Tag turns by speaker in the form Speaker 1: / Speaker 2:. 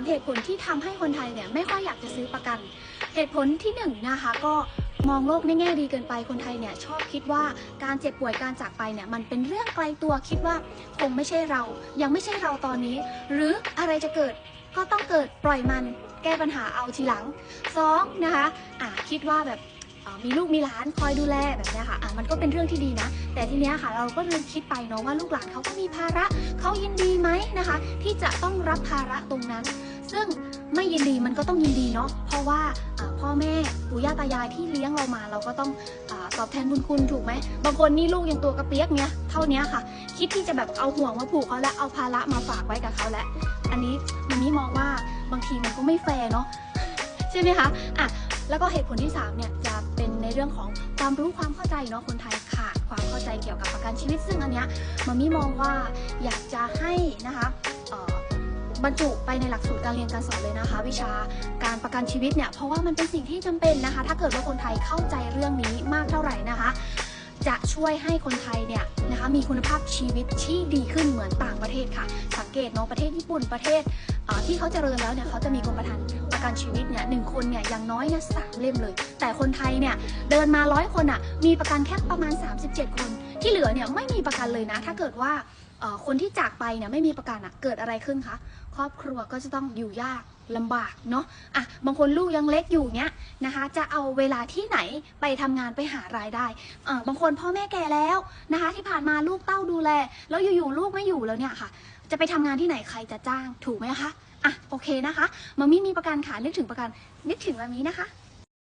Speaker 1: 3 เหตุผลที่ทำให้คนไทยเนี่ยไม่ค่อยอยากจะซื้อประกัน เหตุผลที่1นงนะคะก็มองโลกในแง่ดีเกินไปคนไทยเนี่ยชอบคิดว่าการเจ็บป่วยการจากไปเนี่ยมันเป็นเรื่องไกลตัวคิดว่าคงไม่ใช่เรา ยังไม่ใช่เราตอนนี้ หรืออะไรจะเกิดก็ต้องเกิดปล่อยมันแก้ปัญหาเอาทีหลังสองนะคะอะคิดว่าแบบมีลูกมีหลานคอยดูแลแบบนี้ค่ะอะมันก็เป็นเรื่องที่ดีนะ แต่ทีเนี้ยค่ะเราก็ลืมคิดไปเนาะว่าลูกหลานเขาก็มีภาระเขายินดีไหมนะคะ ที่จะต้องรับภาระตรงนั้น ซึ่งไม่ยินดีมันก็ต้องยินดีเนาะเพราะว่าพ่อแม่ปู่ย่าตายายที่เลี้ยงเรามา เราก็ต้องอตอบแทนบุญคุณถูกไหมบางคนนี่ลูกยังตัวกระเปียกเนี้ยเท่านี้ค่ะ คิดที่จะแบบเอาห่วงมาผูกเขาและเอาภาระมาฝากไว้กับเขาและ อันนี้มันนี่มองว่าบางทีมันก็ไม่แฟร์เนาะใช่ไหมคะอะแล้วก็เหตุผลที่3เนี่ยจะเป็นในเรื่องของความรู้ความเข้าใจเนาะคนไทยขาดความเข้าใจเกี่ยวกับประกันชีวิตซึ่งอันเนี้ยมันมี่มองว่าอยากจะให้นะคะ บรรจุไปในหลักสูตรการเรียนการสอนเลยนะคะ วิชาการประกันชีวิตเนี่ยเพราะว่ามันเป็นสิ่งที่จำเป็นนะคะ ถ้าเกิดว่าคนไทยเข้าใจเรื่องนี้มากเท่าไหร่นะคะ จะช่วยให้คนไทยเนี่ยนะคะมีคุณภาพชีวิตที่ดีขึ้นเหมือนต่างประเทศค่ะ สังเกตเนาะประเทศญี่ปุ่นประเทศที่เขาเจริญแล้วเนี่ยเขาจะมีกรมธรรม์ประกันชีวิตเนี่ยหนึ่งคนเนี่ยอย่างน้อยเนี่ยสามเล่มเลย แต่คนไทยเนี่ยเดินมาร้อยคนอะมีประกันแค่ประมาณ 37 คน ที่เหลือเนี่ยไม่มีประกันเลยนะ ถ้าเกิดว่า คนที่จากไปเนี่ยไม่มีประกันอะเกิดอะไรขึ้นคะครอบครัวก็จะต้องอยู่ยากลำบากเนาะอะบางคนลูกยังเล็กอยู่เนี้ยนะคะ จะเอาเวลาที่ไหนไปทำงานไปหารายได้อ่อบางคนพ่อแม่แก่แล้วนะคะ ที่ผ่านมาลูกเต้าดูแล แล้วอยู่ๆลูกไม่อยู่แล้วเนี่ยค่ะ จะไปทำงานที่ไหนใครจะจ้างถูกไหมคะอะโอเคนะคะมามี่มีประกันค่ะนึกถึงประกันนึกถึงแบบนี้นะคะ